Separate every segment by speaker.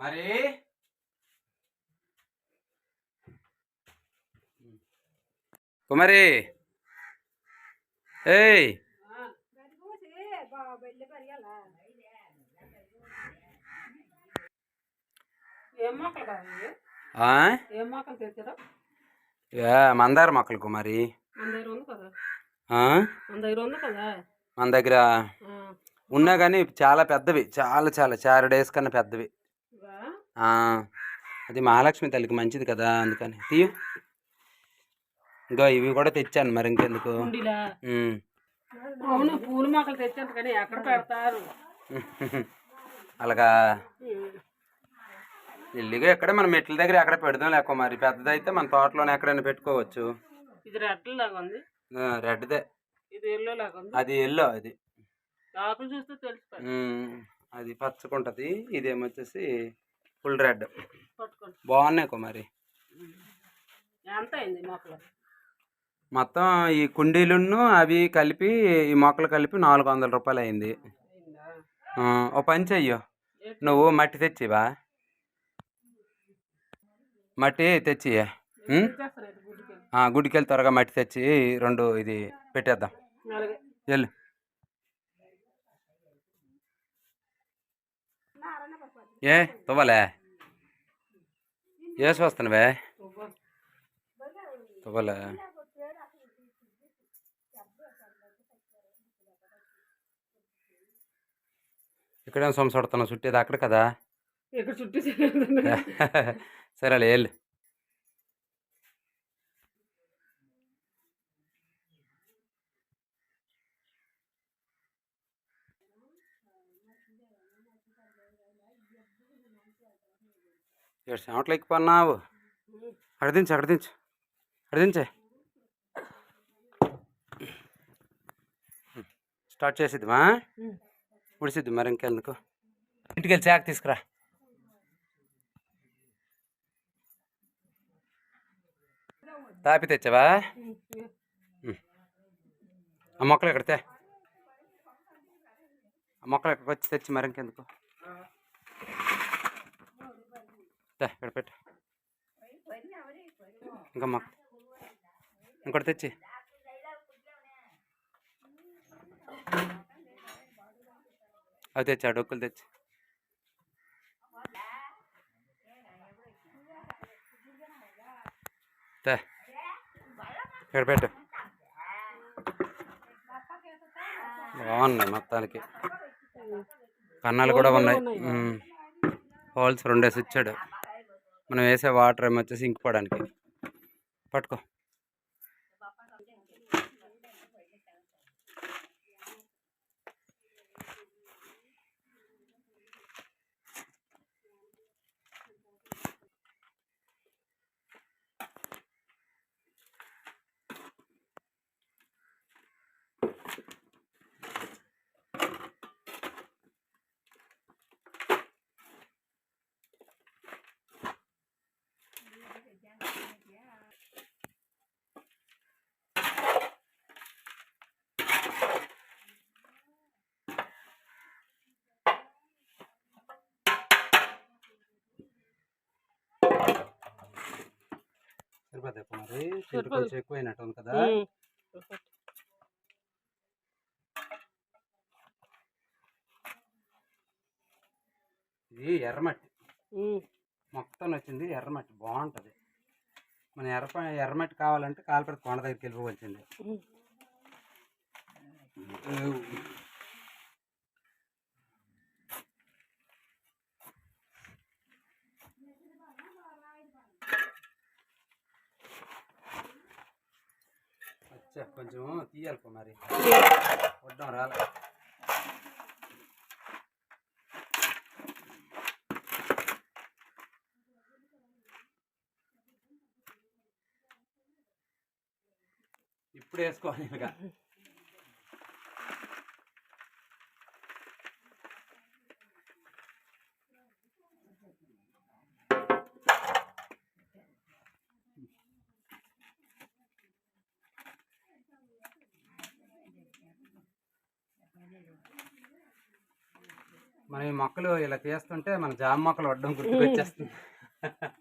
Speaker 1: మరి? కుమారి! ఏయ్! మందార మొక్కలు కుమారి.
Speaker 2: మన దగ్గర
Speaker 1: ఉన్నా కానీ చాలా పెద్దవి. చాలా చాలా. చారు డేస్ కన్నా పెద్దవి. అది మహాలక్ష్మి తల్లికి మంచిది కదా అందుకని. తీయు. ఇంకా ఇవి కూడా తెచ్చాను మరి ఇంకెందుకు.
Speaker 2: అవును పూల మొక్కలు తెచ్చాను కానీ ఎక్కడ పెడతారు?
Speaker 1: అలాగా. ఇల్లుగా ఎక్కడ మన మెట్ల దగ్గర ఎక్కడ పెడదాం లేక మరి. పెద్దదైతే మన తోటలోనే ఎక్కడైనా పెట్టుకోవచ్చు.
Speaker 2: ఇది రెడ్ లాగా ఉంది.
Speaker 1: రెడ్దే
Speaker 2: ఇది ఎల్లో లాగా ఉంది.
Speaker 1: అది ఎల్లో అది.
Speaker 2: ఆకులు చూస్తే
Speaker 1: ఉమ్, అది పచ్చకుంటది. ఇదేమొచ్చేసి ఫుల్ రెడ్. బాగున్నాయి కుమారి మొత్తం ఈ కుండీలున్ను అవి కలిపి ఈ మొక్కలు కలిపి నాలుగు వందల రూపాయలు అయింది. ఓ పని చెయ్యు? నువ్వు మట్టి తెచ్చివా? మట్టి తెచ్చి ఉమ్?
Speaker 2: తెచ్చేస్తాను అయితే గుడ్డుకి వెళ్ళి.
Speaker 1: ఆ, గుడికి వెళ్ళి త్వరగా మట్టి తెచ్చి రెండు ఇది పెట్టేద్దాం. వెళ్ళు. ఏ తువ్వలే. వేసి వస్తున్నావే. తువ్వలే. ఇక్కడేం సొమసడుతున్నావు చుట్టేది అక్కడ కదా?
Speaker 2: ఇక్కడ చుట్టూ చేయాలి.
Speaker 1: సరేలే వెళ్ళు. ఏడు చెమటలు ఎక్కిపోన్నావు. అక్కడ దించు అక్కడ దించు అక్కడ దించే స్టార్ట్ చేసిద్దామా. ఉడిసిద్ది మరి ఇంకెందుకు? ఇంటికి వెళ్ళి చాక్ తీసుకురా. తాపి తెచ్చావా. ఆ మొక్కలు ఎక్కడితే ఆ మొక్కలు ఎక్కడికి వచ్చి తెచ్చి మరి ఇంకెందుకు? ఇక్కడ పెట్టు. ఇంకా మొక్క ఇంకోటి తెచ్చి. అవి తెచ్చి ఆ డొక్కులు తెచ్చి. ఇక్కడ పెట్టు. బాగున్నాయి మొత్తానికి. కన్నాలు కూడా ఉన్నాయి. హోల్స్ రెండేసి ఇచ్చాడు. మనం వేసే వాటర్ ఏమొచ్చేసి ఇంకిపోవడానికి. పట్టుకో. సరిపోతాయి మరి. కొంచెం ఎక్కువైనట్టు ఉంది కదా. ఇది ఎర్రమట్టి. మొత్తం వచ్చింది ఎర్రమట్టి. బాగుంటుంది. మన ఎర్ర ఎర్రమట్టి కావాలంటే కాలపడి కొండ దగ్గరికి వెళ్ళిపోవలసింది. కొంచెం తీయాలి మరి. వడ్డం రాలే. ఇప్పుడు వేసుకోవాలి ఇంకా మన ఈ మొక్కలు ఇలా తీస్తుంటే మన జామ మొక్కలు వడ్డం గుర్తుకొచ్చేస్తుంది.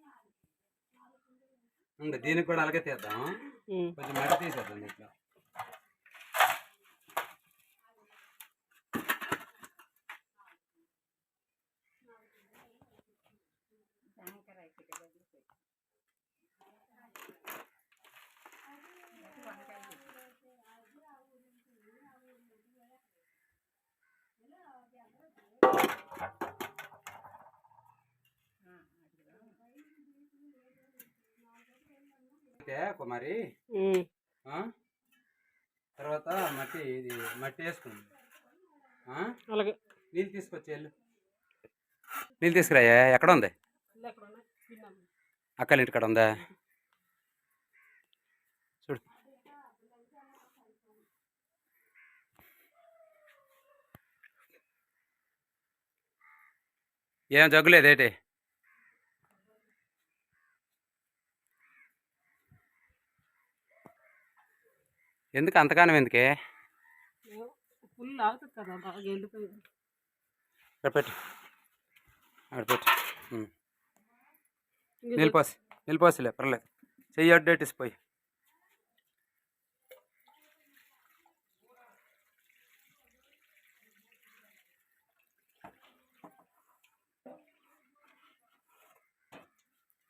Speaker 1: దీనికి కూడా అలాగే తీద్దాం. కొంచెం మడి తీసేద్దాం దీంట్లో. అయితే కుమారి? తర్వాత మట్టి ఇది మట్టి వేసుకుంది?
Speaker 2: అలాగే.
Speaker 1: నీళ్ళు తీసుకొచ్చి వెళ్ళు. నీళ్ళు తీసుకురాయా? ఎక్కడ ఉంది. అక్కల ఇంటికాడ ఉందా? చూడు. ఏం జగ్గులేదేటి ఎందుకు అంతగానం ఎందుకే?
Speaker 2: ఏమో, ఫుల్ లాగుతుంది కదా బాగా ఎండిపోయింది.
Speaker 1: ఇక్కడ పెట్టు. అక్కడ పెట్టు. ఉమ్.
Speaker 2: ఇంక
Speaker 1: నీళ్ళు పోసి నీళ్ళు పోసిలే పర్లేదు. చెయ్యి అడ్డేటిసి పోయి.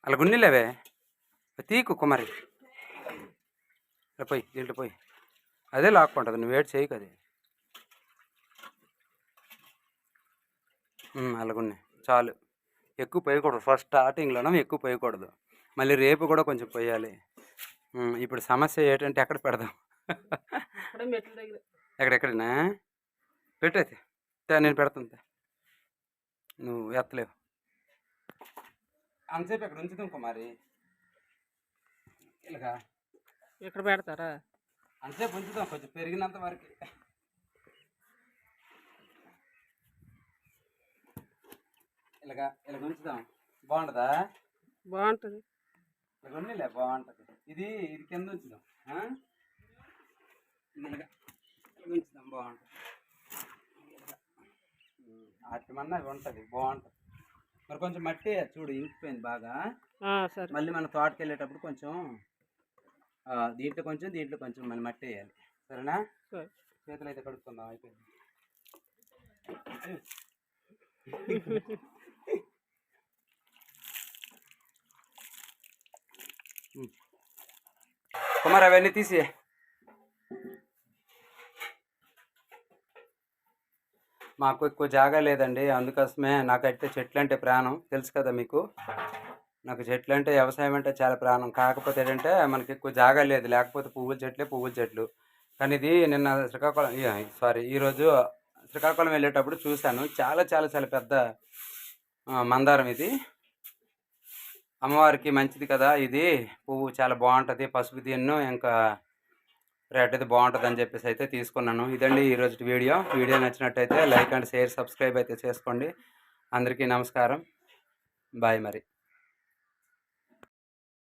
Speaker 1: అలా గున్నీలేవే తీకు కుమారి. పోయి దీంట్లో పోయి. అదే లాక్కుంటుంది నువ్వు వేడి చేయకు అది. ఉమ్, అలాగున్నే చాలు. ఎక్కువ పోయకూడదు. ఫస్ట్ స్టార్టింగ్లోనే ఎక్కువ పోయకూడదు. మళ్ళీ రేపు కూడా కొంచెం పోయాలి. ఇప్పుడు సమస్య ఏంటంటే ఎక్కడ పెడదాం? ఎక్కడెక్కడనా పెట్టేది తే, నేను పెడతాను. నువ్వు ఎత్తలేవు. అంతసేపు ఇక్కడ ఉంచుదాం కుమారి? ఇలాగా?
Speaker 2: ఎక్కడ పెడతారా?
Speaker 1: అంతసేపు ఉంచుదాం కొంచెం పెరిగినంత వరకు. ఇలాగా ఇలాగ ఉంచుదాం. బాగుంటుందా?
Speaker 2: బాగుంటుంది.
Speaker 1: ఇలాగ ఉన్నిలే బాగుంటుంది. ఇది ఇది కింద ఉంచుదాం? ఇలాగ ఉంచుదాం బాగుంటుంది. అట్టమన్నా ఇవి ఉంటుంది బాగుంటుంది. మరి కొంచెం మట్టి చూడు ఇంకిపోయింది బాగా. మళ్ళీ మన తోటకి వెళ్ళేటప్పుడు కొంచెం దీంట్లో కొంచెం దీంట్లో కొంచెం మళ్ళీ మట్టి వేయాలి సరేనా?
Speaker 2: సరే.
Speaker 1: చేతులు అయితే కడుక్కుందాం అయిపోయింది. కుమార్ అవన్నీ తీసి. మాకు ఎక్కువ జాగా లేదండి అందుకోసమే నాకైతే చెట్లు అంటే ప్రాణం తెలుసు కదా మీకు? నాకు చెట్లు అంటే వ్యవసాయం అంటే చాలా ప్రాణం. కాకపోతే ఏంటంటే మనకి ఎక్కువ జాగా లేదు. లేకపోతే పువ్వుల చెట్లే పువ్వుల చెట్లు. కానీ ఇది నిన్న శ్రీకాకుళం సారీ ఈరోజు శ్రీకాకుళం వెళ్ళేటప్పుడు చూశాను. చాలా చాలా చాలా పెద్ద మందారం ఇది. అమ్మవారికి మంచిది కదా ఇది. పువ్వు చాలా బాగుంటుంది. పసుపు దీన్ను ఇంకా రేట్ అయితే బాగుంటుంది అని చెప్పేసి అయితే తీసుకున్నాను. ఇదండి ఈరోజు వీడియో. వీడియో నచ్చినట్టయితే లైక్ అండ్ షేర్ సబ్స్క్రైబ్ అయితే చేసుకోండి. అందరికీ నమస్కారం. బాయ్ మరి.